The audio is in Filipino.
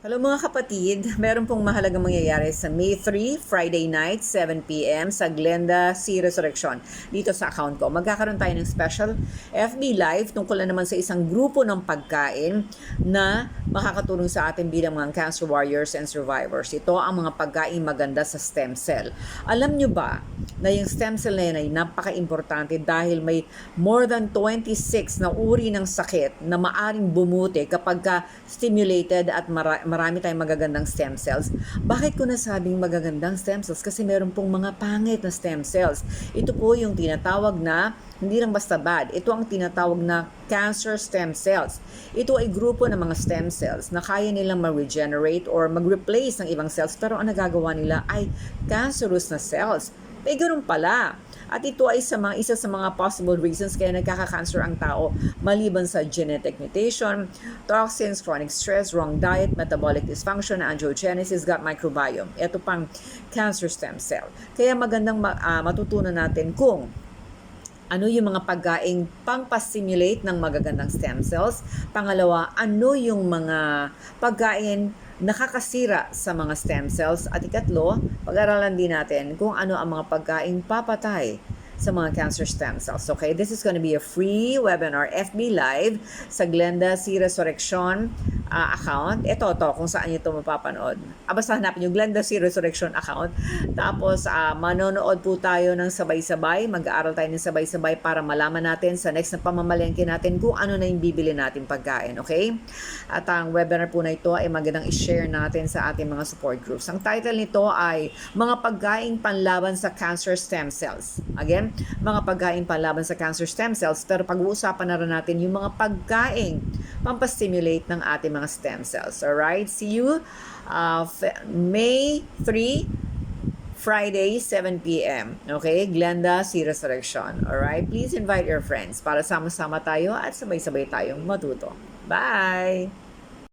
Hello mga kapatid, meron pong mahalagang mangyayari sa May 3, Friday night, 7pm sa Glenda Sea Resurrection dito sa account ko. Magkakaroon tayo ng special FB Live tungkol na naman sa isang grupo ng pagkain na makakatulong sa atin bilang mga cancer warriors and survivors. Ito ang mga pagkain maganda sa stem cell. Alam nyo ba na yung stem cell na yan ay napaka-importante dahil may more than 26 na uri ng sakit na maaring bumuti kapag ka stimulated at mara- marami tayong magagandang stem cells. Bakit ko nasabing magagandang stem cells? Kasi meron pong mga pangit na stem cells. Ito po yung tinatawag na, hindi lang basta bad, ito ang tinatawag na cancer stem cells. Ito ay grupo ng mga stem cells na kaya nilang ma-regenerate or mag-replace ng ibang cells pero ang nagagawa nila ay cancerous na cells. May ganun pala. At ito ay sa mga, isa sa mga possible reasons kaya nagkaka-cancer ang tao maliban sa genetic mutation, toxins, chronic stress, wrong diet, metabolic dysfunction, angiogenesis, gut microbiome. Ito pang cancer stem cell. Kaya magandang ma- ah, matutunan natin kung ano yung mga pagkaing pang-stimulate ng magagandang stem cells. Pangalawa, ano yung mga pagkain nakakasira sa mga stem cells. At ikatlo, pag-aralan din natin kung ano ang mga pagkain papatay sa mga cancer stem cells. Okay, this is going to be a free webinar FB Live sa Glenda C. Resurrection uh, account. Ito to kung saan niyo ito mapapanood. Ah, basta hanapin yung Glenda C. Resurrection account. Tapos uh, manonood po tayo ng sabay-sabay. Mag-aaral tayo ng sabay-sabay para malaman natin sa next na pamamalengke natin kung ano na yung bibili natin pagkain. Okay? At ang webinar po na ito ay magandang i-share natin sa ating mga support groups. Ang title nito ay Mga Pagkaing Panlaban sa Cancer Stem Cells. Again, mga pagkain panlaban sa cancer stem cells. Pero pag-uusapan na rin natin yung mga pagkaing pampastimulate ng ating mga stem cells. Alright? See you uh, May 3, Friday, 7 p.m. Okay? Glenda Sea Resurrection. Alright? Please invite your friends para sama-sama tayo at sabay-sabay tayong matuto. Bye!